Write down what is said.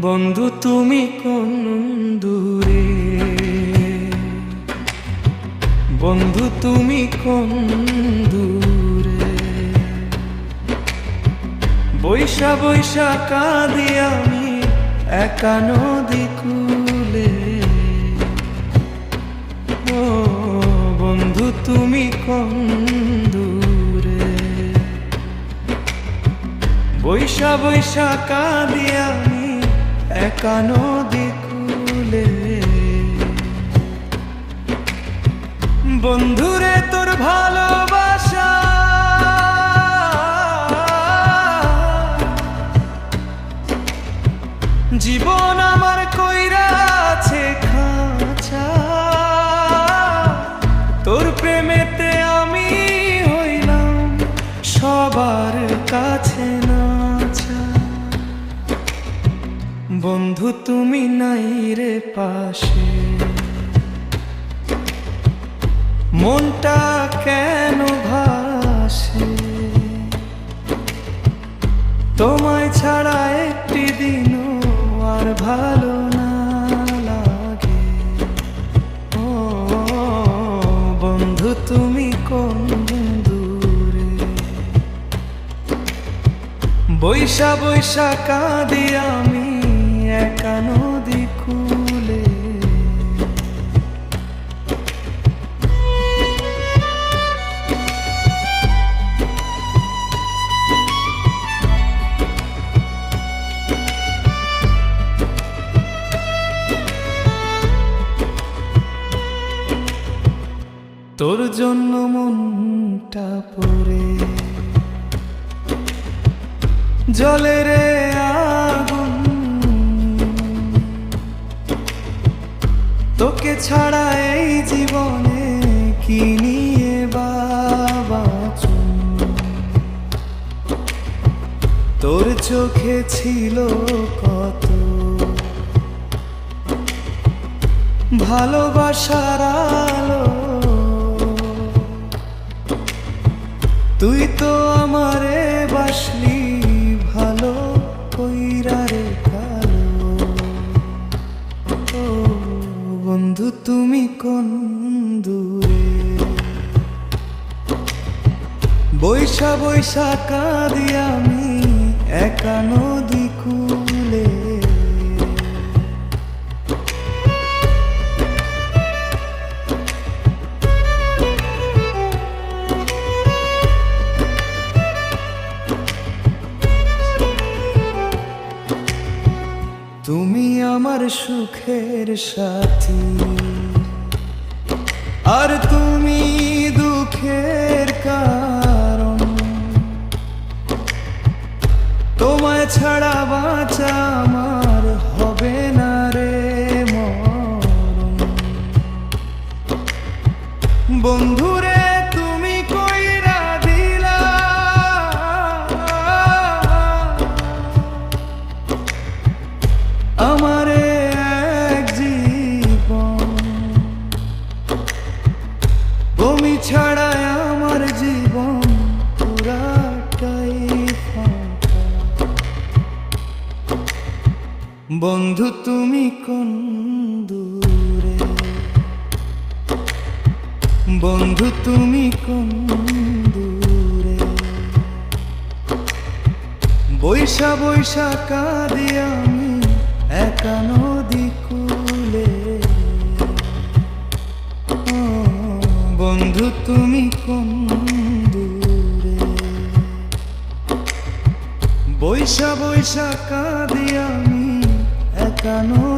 বন্ধু, তুমি কোন দূরে? বন্ধু, তুমি কোন দূরে? বৈশা বৈশা কাঁদি আমি একা নদী কুলে। ও বন্ধু, তুমি কোন দূরে? বৈশা বৈশা কাঁদি আমি একা নদী বন্ধুরে তোর ভালোবাসা বন্ধু, তুমি নাই রে পাশে। মনটা কেন ভাসে? তোমায় ছাড়া একটি দিনও আর ভালো না লাগে। ও, বন্ধু, তুমি কোন দূরে? বৈশা বৈশা কাঁদি আমি একা নদী কুলে তোর জন্য মনটা পড়ে। জলে রে তোকে ছাড়া এই জীবনে কি নিয়ে বাবা তোর চোখে ছিল কত ভালোবাসার আলো? তুই তো আমারে বাসলি বৈশা বৈশা কাঁদি আমি একা নদী কুলে। তুমি আমার সুখের সাথী। আর ছাড়া বাঁচা আমার হবে না রে মরণ। বন্ধুরে বন্ধু, তুমি কোন দূরে? বন্ধু, তুমি কোন দূরে? বৈশা বৈশা কাঁদি আমি একা নদী কুলে। বন্ধু, তুমি কোন দূরে? বৈশা বৈশা কাঁদি আমি একা নদী